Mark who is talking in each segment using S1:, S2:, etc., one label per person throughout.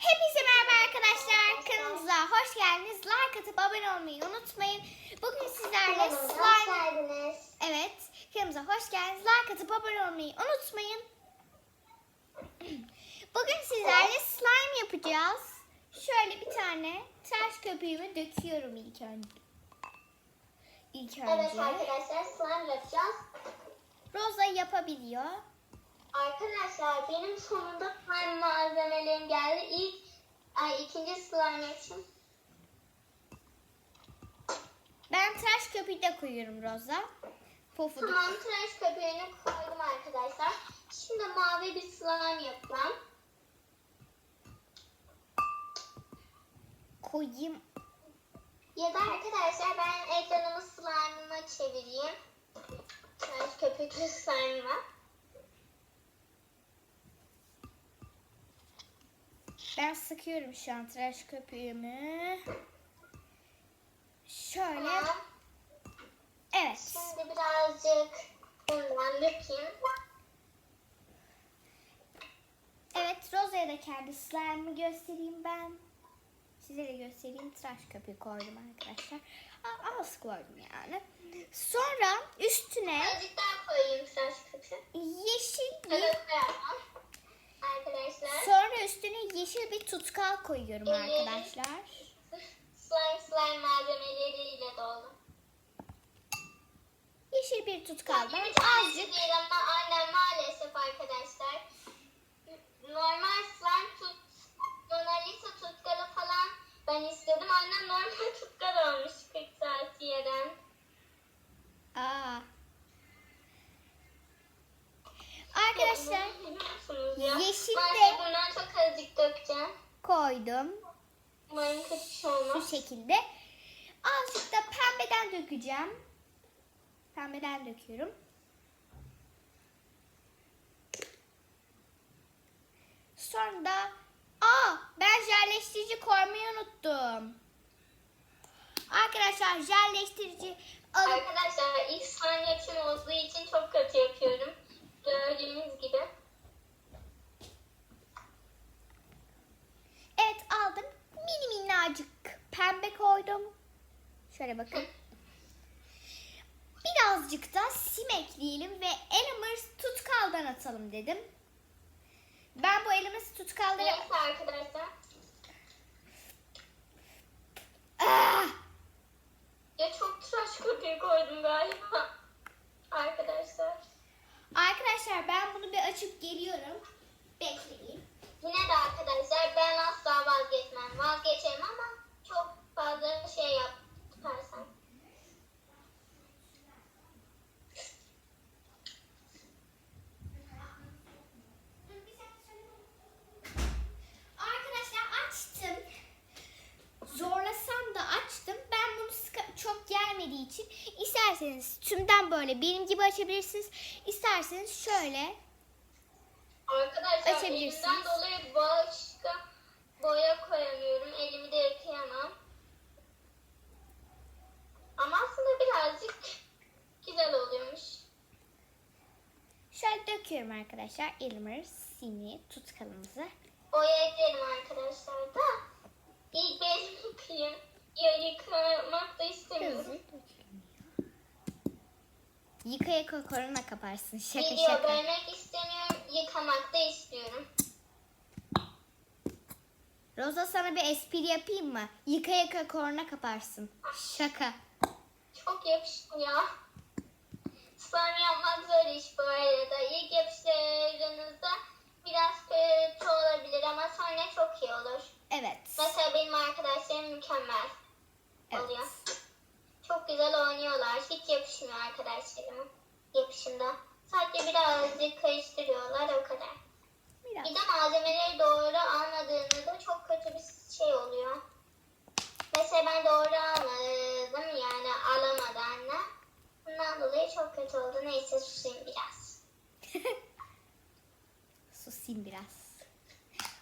S1: Hepinize merhaba arkadaşlar. Kanalımıza hoş geldiniz. Like atıp abone olmayı unutmayın. Bugün sizlerle slime... Evet. Kanalımıza hoş geldiniz. Like atıp abone olmayı unutmayın. Bugün sizlerle slime yapacağız. Şöyle bir tane tıraş köpüğümü döküyorum ilk önce. İlk
S2: Evet
S1: önce.
S2: arkadaşlar slime yapacağız.
S1: Rosa yapabiliyor.
S2: Arkadaşlar benim sonunda slime malzemelerim geldi. İlk ay ikinci slime için.
S1: Ben tıraş köpüğü de koyuyorum Rosa. Pofuduk.
S2: Tamam tıraş köpüğünü koydum arkadaşlar. Şimdi mavi bir slime yapacağım.
S1: Koyayım.
S2: Ya da arkadaşlar ben ekranımı slime'ıma çevireyim. Tıraş köpüklü slime'ıma.
S1: Ben sıkıyorum şu an tıraş köpüğümü. Şöyle.
S2: Tamam.
S1: Evet.
S2: Şimdi birazcık bundan dökeyim.
S1: Evet Rosa'ya da kendi slime'ımı göstereyim ben. Size de göstereyim. Tıraş köpüğü koydum arkadaşlar. Az koydum yani. Sonra üstüne
S2: Birazcık daha koyayım tıraş köpüğü.
S1: yeşil bir
S2: Evet. Arkadaşlar.
S1: sonra üstüne yeşil bir tutkal koyuyorum
S2: Evet.
S1: arkadaşlar.
S2: Slime slime malzemeleriyle dolu.
S1: Yeşil bir tutkaldan
S2: tanesi
S1: azıcık
S2: değil ama annem maalesef arkadaşlar. Normal slime tut, Mona Lisa tutkalı falan ben istedim. Annem normal tutkal almış 40 saat yerden.
S1: Aa. Arkadaşlar
S2: ya.
S1: yeşil de-
S2: bundan çok azıcık dökeceğim.
S1: koydum.
S2: Umarım kötü bir şey olmaz.
S1: şekilde. Azıcık da pembeden dökeceğim. Pembeden döküyorum. Sonra da aa ben jelleştirici koymayı unuttum. Arkadaşlar jelleştirici alıp
S2: Arkadaşlar ilk slime yapışım olduğu için çok kötü yapıyorum. Gördüğünüz gibi.
S1: evet aldım. Mini minnacık pembe koydum. Şöyle bakın. Birazcık da sim ekleyelim ve Elimers tutkaldan atalım dedim. Ben bu Elimers tutkalları...
S2: Neyse arkadaşlar.
S1: Ah!
S2: Ya çok tıraş köpüğü koydum galiba. Arkadaşlar.
S1: Arkadaşlar ben bunu bir açıp geliyorum. Bekleyin.
S2: Yine de arkadaşlar ben asla vazgeçmem. Vazgeçerim ama çok fazla şey yaparsam.
S1: Arkadaşlar açtım. Zorlasam da açtım. Ben bunu çok gelmediği için isterseniz tümden böyle benim gibi açabilirsiniz. İsterseniz şöyle
S2: Arkadaşlar
S1: Açabilirsiniz.
S2: elimden dolayı başka boya koyamıyorum. Elimi de yıkayamam. Ama aslında birazcık güzel oluyormuş.
S1: şöyle döküyorum arkadaşlar. Elimers simli tutkalımızı.
S2: Boya eklerim arkadaşlar da. İlk ben yıkayayım. Ya yıkamak da istemiyorum.
S1: Hızlı döküyorum ya. Yıka yıka korona kaparsın. Şaka
S2: Video
S1: şaka.
S2: bölmek istemiyorum. Yıkamak da istiyorum.
S1: Roza sana bir espri yapayım mı? Yıka yıka korona kaparsın. Şaka.
S2: Çok yapıştı ya. Slime yapmak zor iş bu arada. İlk yapışlarınızda biraz kötü olabilir ama sonra çok iyi olur.
S1: Evet.
S2: Mesela benim arkadaşlarım mükemmel
S1: Evet.
S2: oluyor. Çok güzel oynuyorlar. Hiç yapışmıyor arkadaşlarım yapışında. Sadece birazcık karıştırıyorlar o kadar.
S1: Biraz.
S2: Bir de malzemeleri doğru almadığınızda çok kötü bir şey oluyor. Mesela ben doğru almadım yani alamadı anne. Bundan dolayı çok kötü oldu. Neyse susayım biraz.
S1: Susayım biraz.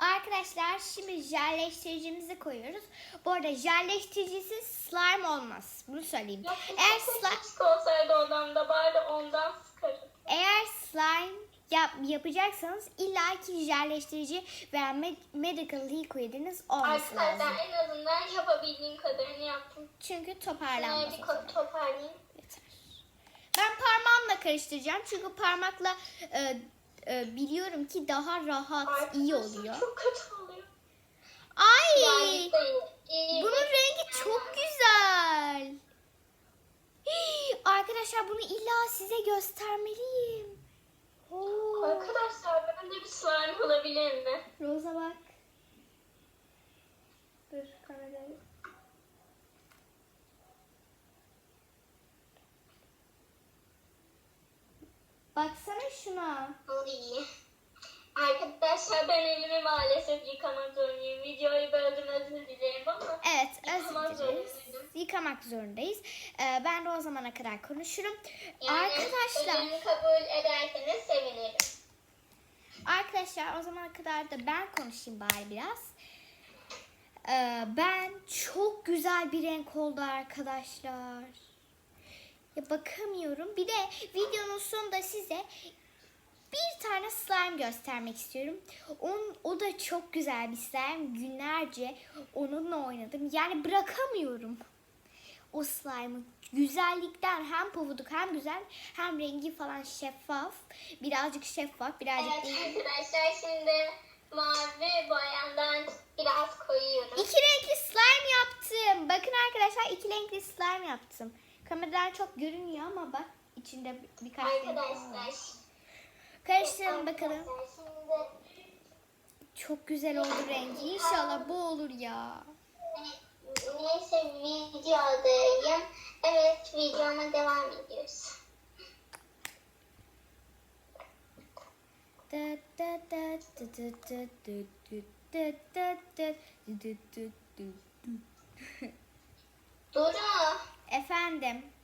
S1: Arkadaşlar şimdi jelleştiricimizi koyuyoruz. Bu arada jelleştiricisiz slime olmaz. Bunu söyleyeyim.
S2: Yok,
S1: Eğer slime,
S2: olsaydı odamda bari ondan sıkarım.
S1: Eğer slime yap, yapacaksanız illa ki jelleştirici veya med- medical liquidiniz olması lazım.
S2: Arkadaşlar en azından yapabildiğim kadarını yaptım.
S1: Çünkü
S2: Şunları
S1: toparlanmaz.
S2: bir
S1: o zaman.
S2: ko- toparlayayım.
S1: Yeter. Ben parmağımla karıştıracağım çünkü parmakla e, e, biliyorum ki daha rahat, iyi
S2: Arkadaşlar
S1: oluyor.
S2: Çok kötü oluyor.
S1: Ay!
S2: Yani değil. İyi.
S1: Bunun rengi çok güzel. Arkadaşlar bunu illa size göstermeliyim. Oo.
S2: Arkadaşlar bende bir slime olabilir mi?
S1: Roza bak. Dur kamerayı. Baksana şuna.
S2: İyi. Arkadaşlar ben elimi maalesef yıkamak zorundayım. Videoyu böldüm özür dilerim ama
S1: Evet,
S2: Yıkamak zorundaydım.
S1: Yıkamak zorundayız. Ee, ben de o zamana kadar konuşurum.
S2: yani
S1: Arkadaşlar,
S2: kabul ederseniz sevinirim.
S1: arkadaşlar o zamana kadar da ben konuşayım bari biraz. Ee, ben çok güzel bir renk oldu arkadaşlar. Ya bakamıyorum. Bir de videonun sonunda size bir tane slime göstermek istiyorum. Onun, o da çok güzel bir slime. Günlerce onunla oynadım. Yani bırakamıyorum. O slime'ı güzellikten hem pofuduk hem güzel hem rengi falan şeffaf. Birazcık şeffaf, birazcık
S2: Evet
S1: değil.
S2: arkadaşlar şimdi mavi boyandan biraz koyuyorum.
S1: İki renkli slime yaptım. Bakın arkadaşlar iki renkli slime yaptım. Kameradan çok görünüyor ama bak içinde bir- birkaç.
S2: Arkadaşlar.
S1: Karıştıralım bakalım.
S2: Şimdi
S1: Çok güzel oldu rengi. İnşallah bu olur ya.
S2: Neyse videodayım. Evet videoma devam ediyoruz.
S1: Da da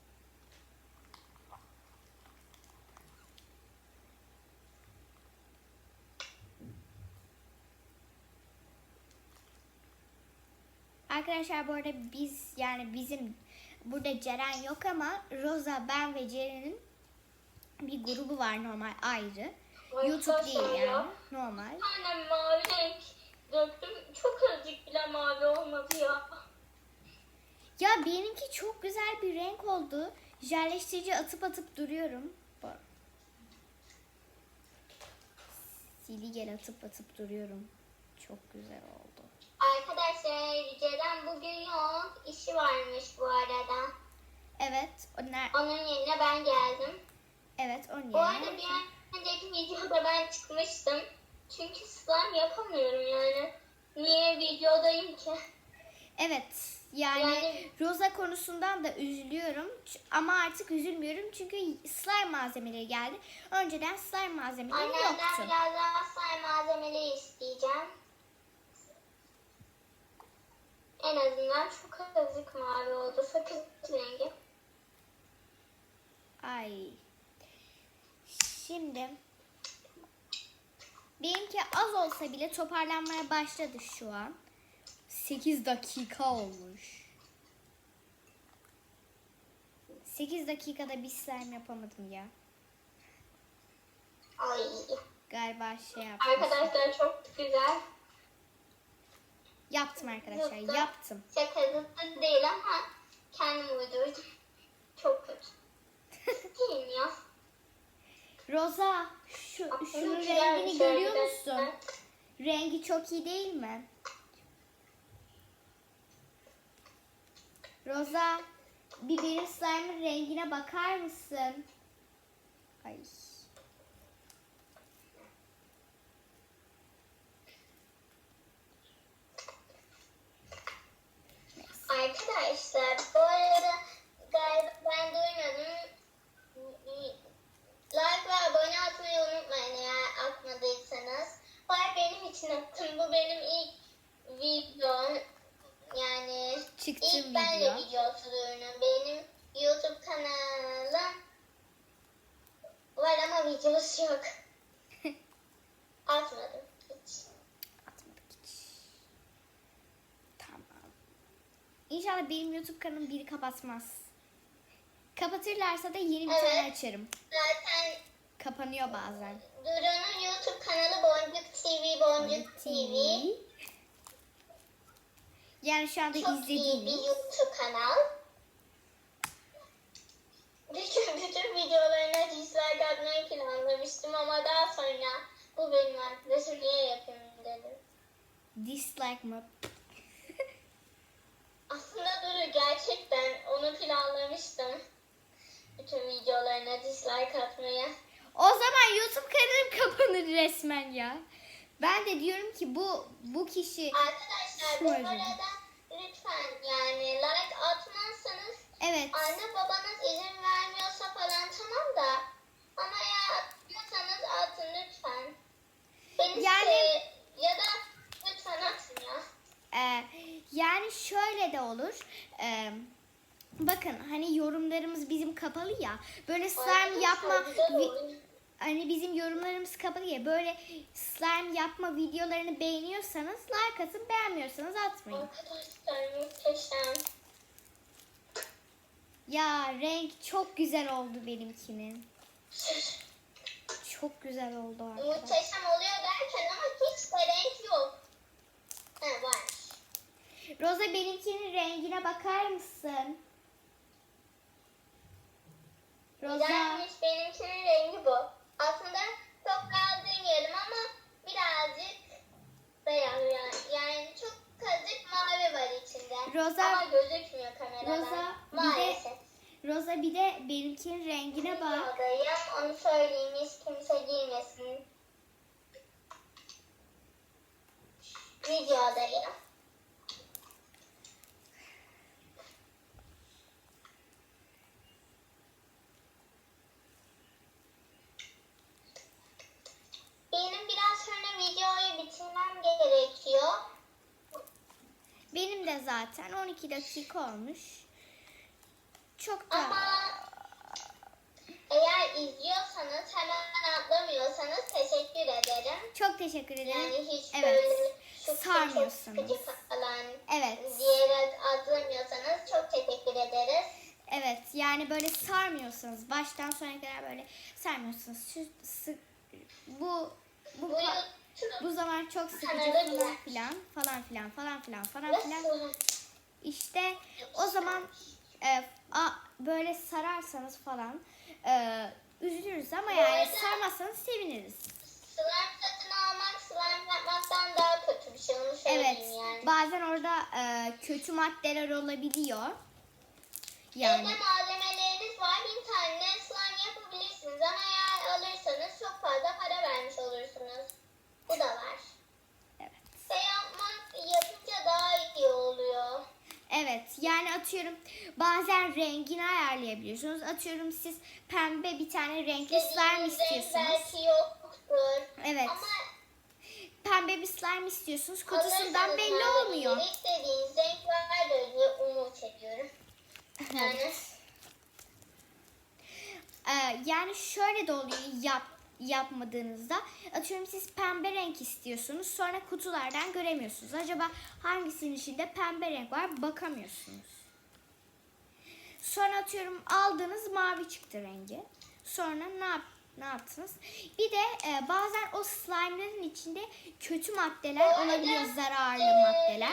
S1: Arkadaşlar bu arada biz yani bizim burada Ceren yok ama Rosa, ben ve Ceren'in bir grubu var normal ayrı. YouTube değil
S2: Arkadaşlar ya.
S1: yani normal.
S2: Bir tane mavi renk döktüm. Çok azıcık bile mavi olmadı ya.
S1: Ya benimki çok güzel bir renk oldu. Jelleştirici atıp atıp duruyorum. Sili gel atıp atıp duruyorum. Çok güzel oldu.
S2: Arkadaşlar Ceren bugün yok. İşi varmış bu arada.
S1: Evet, o ner
S2: Onun yerine ben geldim.
S1: evet onun
S2: Bu arada
S1: yerine.
S2: bir önceki videoda ben çıkmıştım. Çünkü slime yapamıyorum yani. Niye videodayım ki?
S1: Evet. Yani,
S2: Yani-
S1: Rosa konusundan da üzülüyorum ama artık üzülmüyorum çünkü slime malzemeleri geldi. Önceden slime malzemeleri
S2: Annemden
S1: yoktu.
S2: biraz daha slime malzemeleri isteyeceğim. En azından çok azıcık mavi oldu. Sakız rengi.
S1: Ay. Şimdi benimki az olsa bile toparlanmaya başladı şu an. 8 dakika olmuş. 8 dakikada bir slime yapamadım ya.
S2: Ay.
S1: Galiba şey yaptım.
S2: Arkadaşlar çok güzel.
S1: Yaptım arkadaşlar,
S2: Yoksa-
S1: yaptım.
S2: Şaka zıttı değil ama kendim uydurdum. Çok kötü. Mi ya?
S1: Roza, şu
S2: Aslında
S1: şunun rengini görüyor
S2: arkadaşlar.
S1: musun? Rengi çok iyi değil mi? Roza, bir benim slime'ın rengine bakar mısın? Ay.
S2: Arkadaşlar bu arada galiba ben duymadım. Like ve abone atmayı unutmayın eğer atmadıysanız. Var benim için attım. Bu benim ilk videom. Yani
S1: Çıktığım
S2: ilk
S1: video.
S2: video atıyorum. Benim YouTube kanalım var ama videosu yok. Atmadım hiç.
S1: Atmadık hiç. Tamam. İnşallah benim YouTube kanalım biri kapatmaz. Kapatırlarsa da yeni bir
S2: Evet.
S1: tane açarım.
S2: Zaten
S1: kapanıyor bazen.
S2: Duru'nun YouTube kanalı Boncuk TV, Boncuk TV.
S1: Yani şu anda
S2: Çok iyi bir
S1: izlediğiniz.
S2: YouTube kanal. Bütün, bütün videolarına dislike atmayı planlamıştım ama daha sonra bu benim arkadaşım niye yapayım dedim.
S1: Dislike mı?
S2: Aslında Duru gerçekten onu planlamıştım. Bütün videolarına dislike atmayı.
S1: O zaman YouTube kanalım kapanır resmen ya. Ben de diyorum ki bu bu kişi
S2: Arkadaşlar bu arada lütfen yani like atmazsanız
S1: evet
S2: anne babanız izin vermiyorsa falan tamam da ama ya atmıyorsanız atın lütfen. Beni
S1: Yani-
S2: yani... ya da lütfen atın ya.
S1: e, yani şöyle de olur. E, bakın hani yorumlarımız bizim kapalı ya. Böyle slime yapma hani bizim yorumlarımız kapalı ya. Böyle slime yapma videolarını beğeniyorsanız like atın, beğenmiyorsanız atmayın.
S2: Arkadaşlar muhteşem.
S1: Ya renk çok güzel oldu benimkinin. Çok güzel oldu arkadaşlar.
S2: muhteşem oluyor derken ama hiç de renk yok. Ha var.
S1: Roza benimkinin rengine bakar mısın? Roza.
S2: Güzelmiş benimkinin rengi bu. Aslında çok demeyelim ama birazcık beyaz yani. Yani çok kazık mavi var içinde.
S1: Roza-
S2: Ama gözükmüyor kameradan.
S1: Roza, bir de-
S2: Maalesef.
S1: Roza bir de benimkinin rengine bak.
S2: Odayım, onu söyleyeyim hiç kimse giymesin. Videodayım. Benim biraz sonra videoyu bitirmem gerekiyor.
S1: De zaten 12 dakika olmuş. Çok da
S2: Ama eğer izliyorsanız hemen atlamıyorsanız teşekkür ederim.
S1: çok teşekkür ederim.
S2: Yani hiç
S1: Evet.
S2: böyle çok
S1: Sarmıyorsunuz.
S2: çok falan
S1: Evet.
S2: diyerek atlamıyorsanız çok teşekkür ederiz.
S1: Evet yani böyle sarmıyorsanız baştan sona kadar böyle sarmıyorsanız şu sı- bu bu
S2: Bu
S1: bu zaman çok sıkıcı falan filan falan filan falan filan falan filan. İşte o zaman e, a, böyle sararsanız falan e, üzülürüz ama yani sarmazsanız seviniriz.
S2: slime satın almak slime yapmaktan daha kötü bir şey onu
S1: Evet
S2: yani.
S1: bazen orada e, kötü maddeler olabiliyor.
S2: Yani. Evde malzemeleriniz var bin tane slime yapabilirsiniz ama eğer alırsanız çok fazla para vermiş olursunuz. Bu da var.
S1: evet.
S2: Ve yapmak yapınca daha iyi oluyor.
S1: Evet yani atıyorum bazen rengini ayarlayabiliyorsunuz. Atıyorum siz pembe bir tane renkli slime istiyorsunuz.
S2: belki yoktur.
S1: Evet.
S2: Ama
S1: Pembe bir slime istiyorsunuz. Kutusundan belli olmuyor.
S2: istediğiniz renk vardır diye umut ediyorum. Yani.
S1: Ee, yani şöyle de oluyor yap yapmadığınızda atıyorum siz pembe renk istiyorsunuz sonra kutulardan göremiyorsunuz. Acaba hangisinin içinde pembe renk var bakamıyorsunuz. Sonra atıyorum aldığınız mavi çıktı rengi. Sonra ne yap ne yaptınız? Bir de e, bazen o slime'ların içinde kötü maddeler olabiliyor, zararlı maddeler.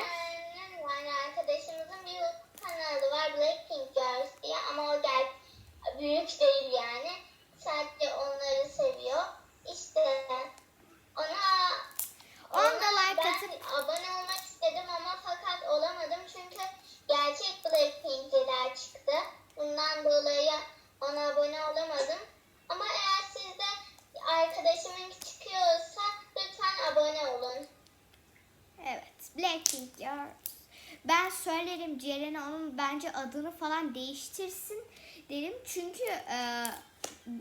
S2: Yani arkadaşımızın bir kanalı var Blackpink Girls diye ama o gel büyük değil yani. Sadece onları seviyor. İşte
S1: adını falan değiştirsin derim. Çünkü e,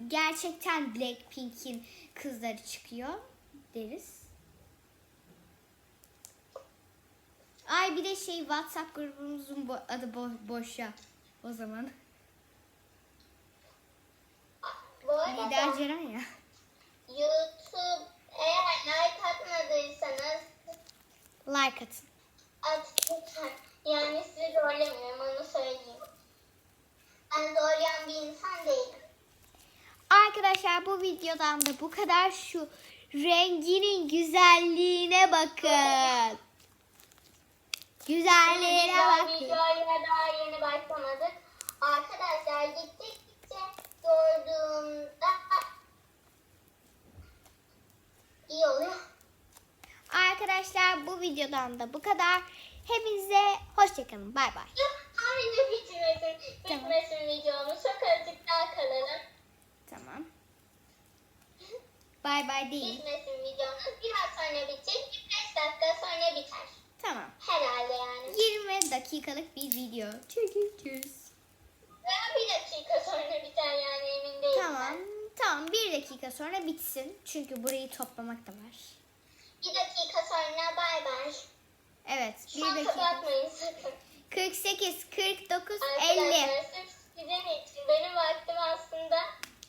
S1: gerçekten Blackpink'in kızları çıkıyor deriz. Ay bir de şey WhatsApp grubumuzun bo- adı bo- boşa o zaman.
S2: Bu arada
S1: Lider Ceren ya.
S2: YouTube eğer like atmadıysanız
S1: Like atın.
S2: at lütfen. Yani sizi zorlamıyorum onu söyleyeyim. Ben zorlayan bir insan değilim.
S1: Arkadaşlar bu videodan da bu kadar şu renginin güzelliğine bakın. Güzelliğine bakın.
S2: videoya daha yeni başlamadık. Arkadaşlar gittikçe gördüğümde iyi oluyor.
S1: Arkadaşlar bu videodan da bu kadar. Hepinize hoşçakalın. Bay bay.
S2: Aynı bitmesin.
S1: Tamam.
S2: Bitmesin videomuz. Çok azıcık daha kalalım.
S1: Tamam. Bay bay değil.
S2: Bitmesin videomuz. Biraz sonra bitecek. 5 dakika sonra biter.
S1: Tamam.
S2: Herhalde yani.
S1: 20 dakikalık bir video çekeceğiz.
S2: Veya bir dakika sonra biter yani emin değilim.
S1: Tamam. Tamam bir dakika sonra bitsin. Çünkü burayı toplamak da var.
S2: Bir dakika sonra bay bay.
S1: Evet
S2: Şu
S1: bir
S2: an
S1: dakika.
S2: kapatmayın sakın.
S1: 48, 49, 50.
S2: Arkadaşlar sırf sizin için. Benim vaktim aslında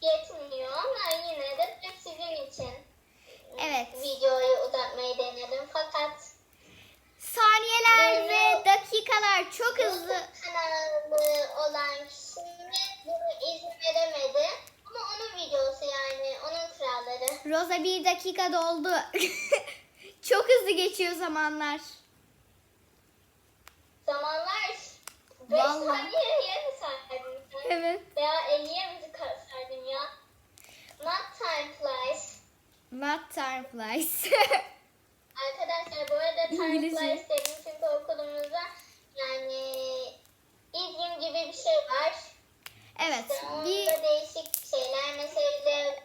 S2: yetmiyor ama yine de sırf sizin için.
S1: Evet.
S2: Videoyu uzatmayı denedim fakat
S1: Saniyeler ve dakikalar çok hızlı.
S2: Kanalı olan kişinin bunu izin veremedi. Ama onun videosu yani onun kuralları.
S1: Rosa bir dakika doldu. çok hızlı geçiyor zamanlar.
S2: Zamanlar 5
S1: Vallahi.
S2: saniyeye mi sardın sen?
S1: Evet.
S2: Veya 50'ye mi sardın ya? Not time flies.
S1: Not time flies.
S2: Arkadaşlar bu arada time flies dedim çünkü okulumuzda yani izin gibi bir şey var.
S1: evet.
S2: İşte
S1: Bir
S2: değişik şeyler mesela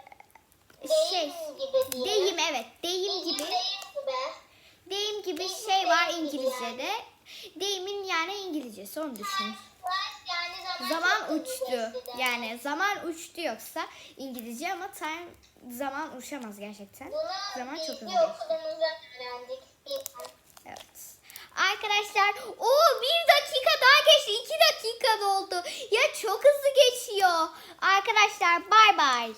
S2: deyim
S1: şey.
S2: gibi diye.
S1: Deyim evet. Deyim
S2: Deyim,
S1: gibi.
S2: deyim gibi.
S1: Deyim gibi
S2: Deyim,
S1: şey var
S2: deyim gibi
S1: İngilizce'de. Deyimin yani Onu düşün.
S2: Zaman,
S1: uçtu. Yani zaman uçtu yoksa İngilizce ama time zaman uçamaz gerçekten. Zaman çok hızlı Evet. Arkadaşlar o bir dakika daha geçti. iki dakika doldu. Ya çok hızlı geçiyor. Arkadaşlar bay bay.